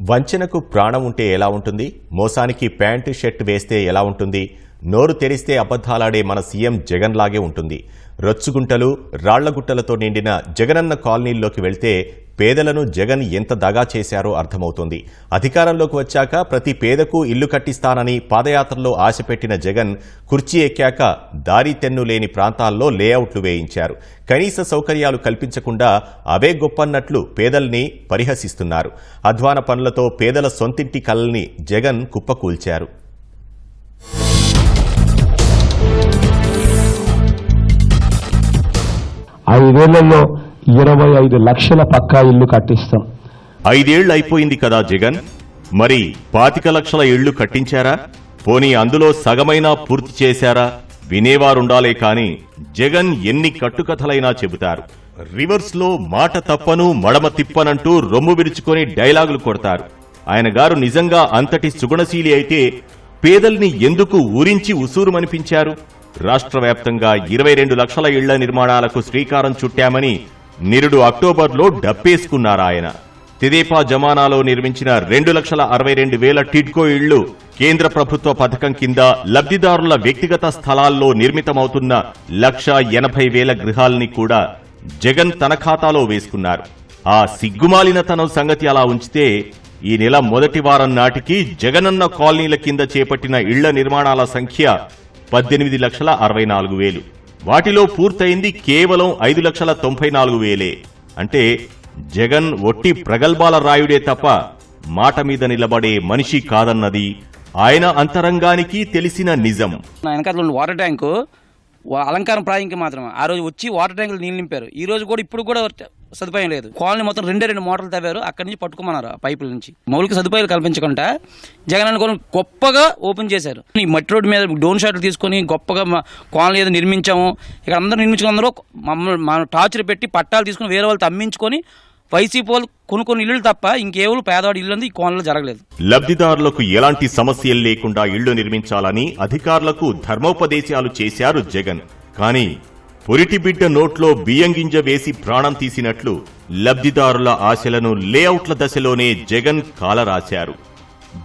వంచనకు ప్రాణం ఉంటే ఎలా ఉంటుంది? మోసానికి ప్యాంటు షర్ట్ వేస్తే ఎలా ఉంటుంది? నోరు తెరిస్తే అబద్ధాలాడే మన సీఎం జగన్ లాగే ఉంటుంది. రొచ్చుగుంటలు రాళ్ళగుట్టలతో నిండిన జగనన్న కాలనీల్లోకి వెళ్తే పేదలను జగన్ ఎంత దగా చేశారో అర్థమవుతుంది. అధికారంలోకి వచ్చాక ప్రతి పేదకు ఇల్లు కట్టిస్తానని పాదయాత్రలో ఆశపెట్టిన జగన్ కుర్చీ ఎక్కాక దారి తెన్ను లేని ప్రాంతాల్లో లేఅవుట్లు వేయించారు. కనీస సౌకర్యాలు కల్పించకుండా అవే గొప్పన్నట్లు పేదల్ని పరిహసిస్తున్నారు. అధ్వాన పనులతో పేదల సొంతింటి కలల్ని జగన్ కుప్పకూల్చారు. ఐదేళ్ళలో ఇరవై ఐదు లక్షల పక్కా ఇల్లు కట్టిస్తాం. ఐదేళ్ళు అయిపోయింది కదా జగన్. మరి పాతిక లక్షల ఇళ్ళు కట్టించారా? పోనీ అందులో సగమైనా పూర్తి చేశారా? వినేవారుండాలే కాని జగన్ ఎన్ని కట్టుకథలైనా చెబుతారు. రివర్స్లో మాట తప్పను మడమ తిప్పనంటూ రొమ్ము విరుచుకొని డైలాగులు కొడతారు. ఆయన గారు నిజంగా అంతటి సుగుణశీలి అయితే పేదల్ని ఎందుకు ఊరించి ఉసూరుమనిపించారు? రాష్ట్ర వ్యాప్తంగా ఇరవై రెండు లక్షల ఇళ్ళ నిర్మాణాలకు శ్రీకారం చుట్టామని నిరుడు అక్టోబర్లో డప్పేసుకున్నారాయన తెదేపా జమానాలో నిర్మించిన రెండు లక్షల అరవై రెండు వేల టిడ్కో ఇళ్ళు కేంద్ర ప్రభుత్వ పథకం కింద లబ్ధిదారుల వ్యక్తిగత స్థలాల్లో నిర్మితమవుతున్న లక్ష ఎనభై వేల గృహాల్ని కూడా జగన్ తన ఖాతాలో వేసుకున్నారు. ఆ సిగ్గుమాలినతనం సంగతి అలా ఉంచితే ఈ నెల మొదటి వారం నాటికి జగనన్న కాలనీల కింద చేపట్టిన ఇళ్ళ నిర్మాణాల సంఖ్య పద్దెనిమిది లక్షల అరవై నాలుగు వేలు. వాటిలో పూర్తయింది కేవలం ఐదు లక్షల తొంభై నాలుగు వేలే. అంటే జగన్ ఒట్టి ప్రగల్భాల రాయుడే తప్ప మాట మీద నిలబడే మనిషి కాదన్నది ఆయన అంతరంగానికి తెలిసిన నిజం. వెనకాల వాటర్ ట్యాంకు వా- అలంకారం ప్రాయంకి మాత్రమే. ఆ రోజు వచ్చి వాటర్ ట్యాంకులు నీళ్ళు నింపారు. ఈ రోజు కూడా ఇప్పుడు కూడా సదుపాయం లేదు. కాలనీ మొత్తం రెండే రెండు మోటార్లు తవ్వారు. అక్కడి నుంచి పట్టుకోమన్నారు ఆ పైపుల నుంచి. మౌలిక సదుపాయాలు కల్పించకుండా జగన్ అనుకోని గొప్పగా ఓపెన్ చేశారు. ఈ మట్టి రోడ్డు మీద డోన్ షాట్లు తీసుకొని గొప్పగా మా కాలనీ ఏదో నిర్మించాము. ఇక్కడ అందరూ నిర్మించుకున్న అందరూ మమ్మల్ని మన టార్చర్ పెట్టి పట్టాలు తీసుకుని వేరే వాళ్ళు అమ్మించుకొని వైసీపీ వాళ్ళు కొనుక్కొని ఇల్లు తప్ప ఇంకేవులు పేదవాడి ఇల్లు ఈ కోణంలో జరగలేదు. లబ్ధిదారులకు ఎలాంటి సమస్యలు లేకుండా ఇళ్ళు నిర్మించాలని అధికారులకు ధర్మోపదేశాలు చేశారు జగన్. కానీ పొరిటిబిడ్డ నోట్లో బియ్యం గింజ వేసి ప్రాణం తీసినట్లు లబ్ధిదారుల ఆశలను లేఅవుట్ల దశలోనే జగన్ కాలరాశారు.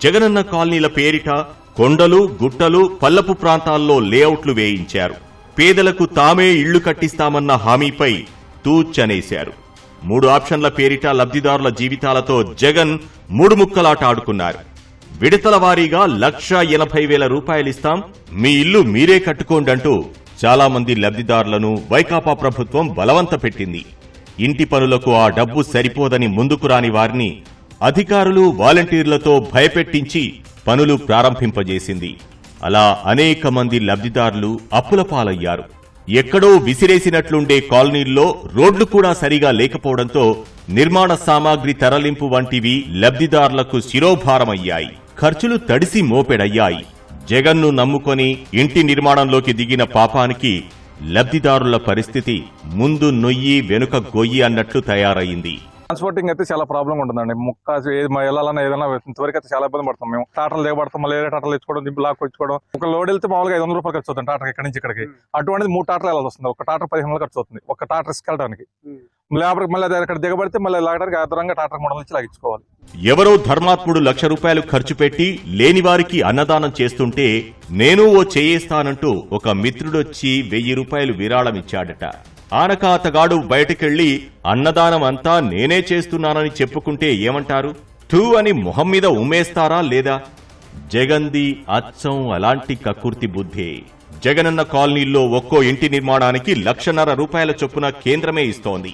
జగనన్న కాలనీల పేరిట కొండలు గుట్టలు పల్లపు ప్రాంతాల్లో లేఅవుట్లు వేయించారు. పేదలకు తామే ఇళ్ళు కట్టిస్తామన్న హామీపై తూచనేశారు. మూడు ఆప్షన్ల పేరిట లబ్ధిదారుల జీవితాలతో జగన్ మూడు ముక్కలాట ఆడుకున్నారు. విడతల వారీగా లక్ష ఎనభై వేల రూపాయలిస్తాం మీ ఇల్లు మీరే కట్టుకోండంటూ అంటూ మంది లబ్ధిదారులను వైకాపా ప్రభుత్వం బలవంత పెట్టింది. ఇంటి పనులకు ఆ డబ్బు సరిపోదని ముందుకు రాని వారిని అధికారులు వాలంటీర్లతో భయపెట్టించి పనులు ప్రారంభింపజేసింది. అలా అనేక మంది లబ్ధిదారులు అప్పుల పాలయ్యారు. ఎక్కడో విసిరేసినట్లుండే కాలనీల్లో రోడ్లు కూడా సరిగా లేకపోవడంతో నిర్మాణ సామాగ్రి తరలింపు వంటివి లబ్ధిదారులకు శిరోభారమయ్యాయి. ఖర్చులు తడిసి మోపెడయ్యాయి. జగన్ను నమ్ముకొని ఇంటి నిర్మాణంలోకి దిగిన పాపానికి లబ్ధిదారుల పరిస్థితి ముందు నొయ్యి వెనుక గొయ్యి అన్నట్లు తయారయింది ట్రాన్స్పోర్టింగ్ అయితే చాలా ప్రాబ్లం ఉంటుందండి. ముక్క ఏది మ- వెళ్ళాలన్నా ఏదైనా ఇంతవరకు అయితే చాలా ఇబ్బంది పడతాం మేము. టాటర్లు దిగబడతాం మళ్ళీ వేరే టాటర్లు తెచ్చుకోవడం దింపు లాక్ వచ్చుకోవడం ఒక లోడ్ వెళ్తే మామూలుగా ఐదు వందల రూపాయలు ఖర్చు అవుతుంది టాటర్ ఇక్కడి నుంచి ఇక్కడికి. అటువంటిది మూడు టాటర్లు వెళ్ళాల్సి వస్తుంది. ఒక టాటర్ పదిహేను వందలు ఖర్చు అవుతుంది. ఒక టాటర్ వెళ్ళడానికి. లేబర్ మళ్ళీ అక్కడ దిగబడితే మళ్ళీ లాగడానికి అదనంగా టాటర్ మూడు ఇచ్చి లాగించుకోవాలి. ఎవరో ధర్మాత్ముడు లక్ష రూపాయలు ఖర్చు పెట్టి లేని వారికి అన్నదానం చేస్తుంటే నేను ఓ చేయేస్తానంటూ ఒక మిత్రుడొచ్చి వెయ్యి రూపాయలు విరాళమిచ్చాడట ఆనక అతగాడు బయటకెళ్ళి అన్నదానం అంతా నేనే చేస్తున్నానని చెప్పుకుంటే ఏమంటారు? థూ అని మొహం మీద ఉమ్మేస్తారా లేదా? జగంది అచ్చం అలాంటి కకుర్తి బుద్ధే. జగనన్న కాలనీల్లో ఒక్కో ఇంటి నిర్మాణానికి లక్షన్నర రూపాయల చొప్పున కేంద్రమే ఇస్తోంది.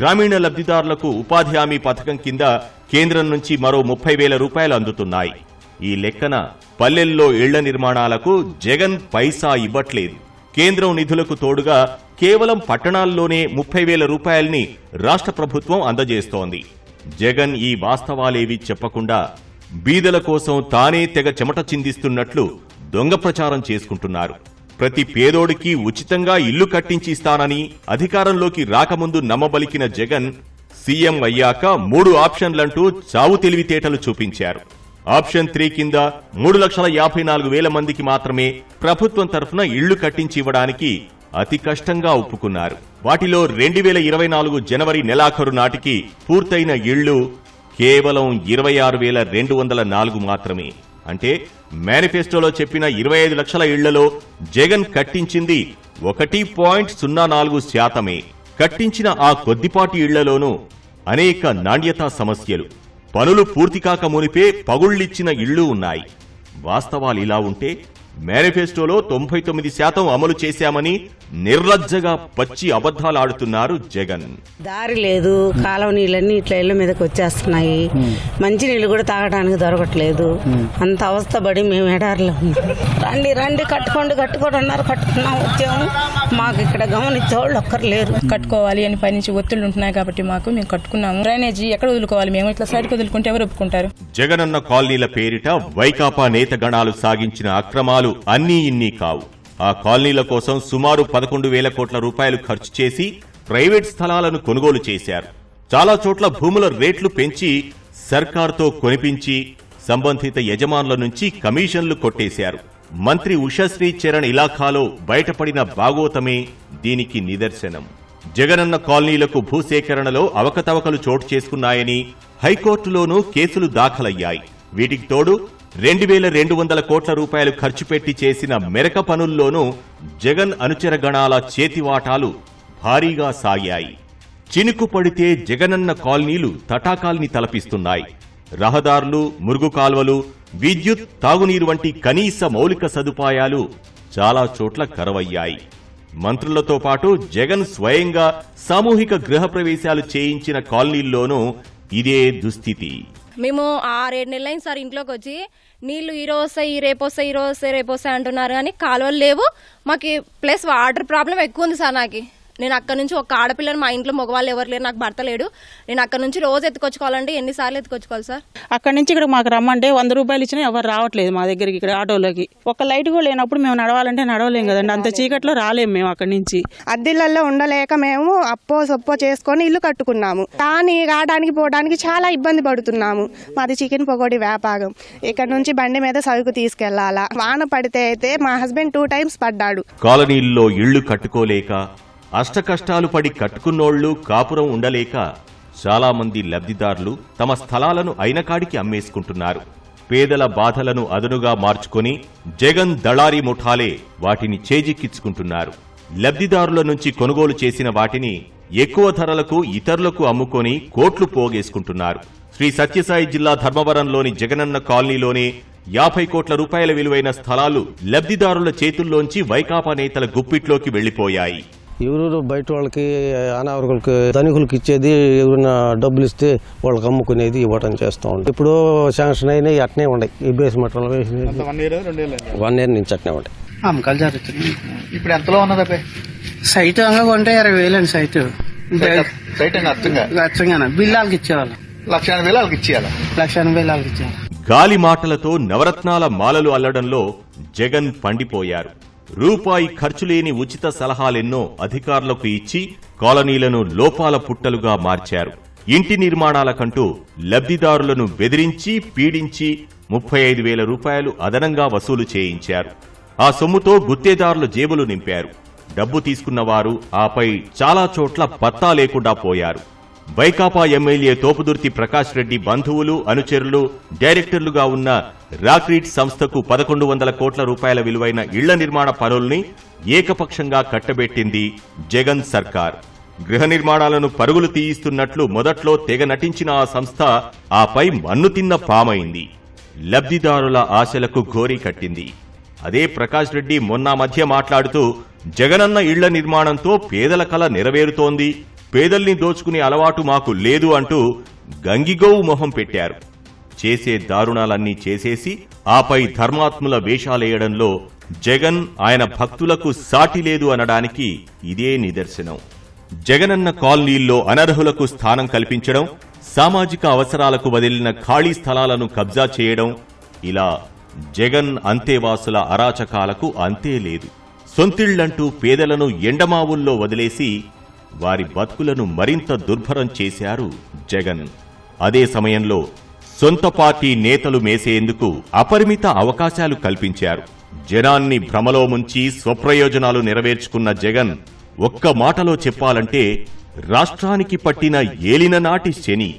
గ్రామీణ లబ్ధిదారులకు ఉపాధి హామీ పథకం కింద కేంద్రం నుంచి మరో ముప్పై వేల రూపాయలు అందుతున్నాయి. ఈ లెక్కన పల్లెల్లో ఇళ్ళ నిర్మాణాలకు జగన్ పైసా ఇవ్వట్లేదు. కేంద్రం నిధులకు తోడుగా కేవలం పట్టణాల్లోనే ముప్పై వేల రూపాయల్ని రాష్ట్ర ప్రభుత్వం అందజేస్తోంది. జగన్ ఈ వాస్తవాలేవి చెప్పకుండా బీదల కోసం తానే తెగ చెమట చిందిస్తున్నట్లు దొంగ ప్రచారం చేసుకుంటున్నారు. ప్రతి పేదోడికి ఉచితంగా ఇల్లు కట్టించి ఇస్తానని అధికారంలోకి రాకముందు నమ్మబలికిన జగన్ సీఎం అయ్యాక మూడు ఆప్షన్లంటూ చావు తెలివితేటలు చూపించారు. ఆప్షన్ త్రీ కింద మూడు లక్షల యాభై నాలుగు వేల మందికి మాత్రమే ప్రభుత్వం తరఫున ఇళ్ళు కట్టించి ఇవ్వడానికి అతి కష్టంగా ఒప్పుకున్నారు. వాటిలో రెండు వేల ఇరవై నాలుగు జనవరి నెలాఖరు నాటికి పూర్తయిన ఇళ్ళు కేవలం ఇరవై ఆరు వేల రెండు వందల నాలుగు మాత్రమే. అంటే మేనిఫెస్టోలో చెప్పిన ఇరవై ఐదు లక్షల ఇళ్ళలో జగన్ కట్టించింది ఒకటి పాయింట్ సున్నా నాలుగు శాతమే. కట్టించిన ఆ కొద్దిపాటి ఇళ్ళలోనూ అనేక నాణ్యతా సమస్యలు. పనులు పూర్తి కాక మునిపే పగుళ్ళిచ్చిన ఇళ్ళు ఉన్నాయి. వాస్తవాలు ఇలా ఉంటే మేనిఫెస్టోలో తొంభై తొమ్మిది శాతం అమలు చేశామని నిర్లజ్జగా పచ్చి అబద్ధాలాడుతున్నారు జగన్. దారి లేదు కాలువ నీళ్ళన్నీ ఇట్లా ఇళ్ళ మీదకి వచ్చేస్తున్నాయి. మంచి నీళ్ళు కూడా తాగడానికి దొరకట్లేదు. అంత అవస్థ పడి మేము ఎడారిలో రండి రండి కట్టుకోండి కట్టుకోండి అన్నారు. కట్టుకున్నాం వచ్చాము మాకు ఇక్కడ గమనించే వాళ్ళు ఒక్కరు లేరు. కట్టుకోవాలి అని పైనుంచి ఒత్తిళ్ళు ఉంటున్నాయి కాబట్టి మాకు మేము కట్టుకున్నాము. డ్రైనేజీ ఎక్కడ వదులుకోవాలి? మేము ఇట్లా సైడ్కి వదులుకుంటే ఎవరు ఒప్పుకుంటారు? జగనన్న కాలనీల పేరిట వైకాపా నేతగణాలు సాగించిన అక్రమాలు అన్నీ ఇన్ని కావు. ఆ కాలనీల కోసం సుమారు పదకొండు వేల కోట్ల రూపాయలు ఖర్చు చేసి ప్రైవేట్ స్థలాలను కొనుగోలు చేశారు. చాలా చోట్ల భూముల రేట్లు పెంచి సర్కార్తో కొనిపించి సంబంధిత యజమానుల నుంచి కమిషన్లు కొట్టేశారు. మంత్రి ఉషశ్రీ చరణ్ ఇలాఖాలో బయటపడిన బాగోతమే దీనికి నిదర్శనం. జగనన్న కాలనీలకు భూసేకరణలో అవకతవకలు చోటు చేసుకున్నాయని హైకోర్టులోనూ కేసులు దాఖలయ్యాయి. వీటికి తోడు రెండు వేల రెండు వందల కోట్ల రూపాయలు ఖర్చు పెట్టి చేసిన మెరక పనుల్లోనూ జగన్ అనుచర గణాల చేతివాటాలు భారీగా సాగాయి. చినుకు పడితే జగనన్న కాలనీలు తటాకాల్ని తలపిస్తున్నాయి. రహదారులు మురుగు కాల్వలు విద్యుత్ తాగునీరు వంటి కనీస మౌలిక సదుపాయాలు చాలా చోట్ల కరవయ్యాయి. మంత్రులతో పాటు జగన్ స్వయంగా సామూహిక గృహప్రవేశాలు చేయించిన కాలనీల్లోనూ ఇదే దుస్థితి. మేము ఆరేడు నెలలు అయింది సార్ ఇంట్లోకి వచ్చి నీళ్ళు ఈ రోజు వస్తాయి రేపు వస్తాయి ఈ రోజు వస్తాయి రేపు వస్తాయి అంటున్నారు కానీ కాలువలు లేవు. మాకు ప్లస్ వాటర్ ప్రాబ్లం ఎక్కువ ఉంది సార్ నాకు. నేను అక్కడ నుంచి ఒక ఆడపిల్లని మా ఇంట్లో మగవాళ్ళు ఎవరు లేరు నాకు భర్త లేడు. నేను అక్కడ నుంచి రోజు ఎత్తుకొచ్చుకోవాలంటే ఎన్నిసార్లు ఎత్తుకొచ్చుకోవాలి సార్? అక్కడి నుంచి ఇక్కడ మాకు రమ్మంటే వంద రూపాయలు ఇచ్చినా ఎవరు రావట్లేదు మా దగ్గరికి ఇక్కడ ఆటోలోకి. ఒక లైట్ కూడా లేనప్పుడు మేము నడవాలంటే నడవలేం కదండి. అంత చీకట్లో రాలేము మేము అక్కడి నుంచి. అద్దెలలో ఉండలేక మేము అప్పో సొప్పో చేసుకొని ఇల్లు కట్టుకున్నాము. కానీ రావడానికి పోవడానికి చాలా ఇబ్బంది పడుతున్నాము. మాది చికెన్ పకోడీ వ్యాపారం. ఇక్కడ నుంచి బండి మీద సరుకు తీసుకెళ్ళాలా వాన పడితే అయితే మా హస్బెండ్ టూ టైమ్స్ పడ్డాడు. కాలనీల్లో ఇళ్ళు కట్టుకోలేక అష్టకష్టాలు పడి కట్టుకున్నోళ్ళు కాపురం ఉండలేక చాలామంది లబ్ధిదారులు తమ స్థలాలను అయినకాడికి అమ్మేసుకుంటున్నారు. పేదల బాధలను అదనుగా మార్చుకొని జగన్ దళారీ ముఠాలే వాటిని చేజిక్కించుకుంటున్నారు లబ్ధిదారుల నుంచి కొనుగోలు చేసిన వాటిని ఎక్కువ ధరలకు ఇతరులకు అమ్ముకొని కోట్లు పోగేసుకుంటున్నారు. శ్రీ సత్యసాయి జిల్లా ధర్మవరంలోని జగనన్న కాలనీలోనే యాభై కోట్ల రూపాయల విలువైన స్థలాలు లబ్ధిదారుల చేతుల్లోంచి వైకాపా నేతల గుప్పిట్లోకి వెళ్ళిపోయాయి ఎవరెవరు బయట వాళ్ళకి అనావరకులకి ధనికులకి ఇచ్చేది ఎవరైనా డబ్బులు ఇస్తే వాళ్ళకి అమ్ముకునేది ఇవ్వటం చేస్తూ ఉంటాం. ఇప్పుడు శాంక్షన్ అయినాయి అట్నే ఉన్నాయి. ఈ బేస్మెంట్ వన్ ఇయర్ నుంచి అట్నే ఉంటాయి. అమ్మకాలు ఇప్పుడు ఎంతలో ఉన్నది సైట్ అంగా కొంటే ఇరవై వేలు అండి సైట్. సైట్ అండి అర్థంగా? ఖచ్చితంగా బిల్లు వాళ్ళకి ఇచ్చేవాళ్ళం. లక్ష ఎనభై వేలు ఇచ్చేయాలి? లక్ష ఎనభై వేలు ఇచ్చేవాళ్ళం. గాలి మాటలతో నవరత్నాల మాలలు అల్లడంలో జగన్ పండిపోయారు. రూపాయి ఖర్చు లేని ఉచిత సలహాలెన్నో అధికారులకు ఇచ్చి కాలనీలను లోపాల పుట్టలుగా మార్చారు. ఇంటి నిర్మాణాలకంటూ లబ్ధిదారులను బెదిరించి పీడించి ముప్పై ఐదు వేల రూపాయలు అదనంగా వసూలు చేయించారు. ఆ సొమ్ముతో గుత్తేదారుల జేబులు నింపారు. డబ్బు తీసుకున్నవారు ఆపై చాలా చోట్ల పత్తా లేకుండా పోయారు. వైకాపా ఎమ్మెల్యే తోపుదుర్తి ప్రకాష్ రెడ్డి బంధువులు అనుచరులు డైరెక్టర్లుగా ఉన్న రాక్రీట్ సంస్థకు పదకొండు వందల కోట్ల రూపాయల విలువైన ఇళ్ళ నిర్మాణ పనుల్ని ఏకపక్షంగా కట్టబెట్టింది జగన్ సర్కార్. గృహ నిర్మాణాలను పరుగులు తీయిస్తున్నట్లు మొదట్లో తెగ నటించిన ఆ సంస్థ ఆపై మన్ను తిన్న పామైంది. లబ్ధిదారుల ఆశలకు ఘోరీ కట్టింది. అదే ప్రకాష్ రెడ్డి మొన్న మధ్య మాట్లాడుతూ జగనన్న ఇళ్ళ నిర్మాణంతో పేదల కల నెరవేరుతోంది పేదల్ని దోచుకునే అలవాటు మాకు లేదు అంటూ గంగిగోవు మొహం పెట్టారు. చేసే దారుణాలన్నీ చేసేసి ఆపై ధర్మాత్ముల వేషాలేయడంలో జగన్ ఆయన భక్తులకు సాటి లేదు అనడానికి ఇదే నిదర్శనం. జగనన్న కాలనీల్లో అనర్హులకు స్థానం కల్పించడం సామాజిక అవసరాలకు వదిలిన ఖాళీ స్థలాలను కబ్జా చేయడం ఇలా జగన్ అంతేవాసుల అరాచకాలకు అంతే లేదు. సొంతిళ్ళంటూ పేదలను ఎండమావుల్లో వదిలేసి వారి బతుకులను మరింత దుర్భరం చేశారు జగన్. అదే సమయంలో సొంత పార్టీ నేతలు మేసేందుకు అపరిమిత అవకాశాలు కల్పించారు. జనాన్ని భ్రమలో ముంచి స్వప్రయోజనాలు నెరవేర్చుకున్న జగన్ ఒక్క మాటలో చెప్పాలంటే రాష్ట్రానికి పట్టిన ఏలిన నాటి శని.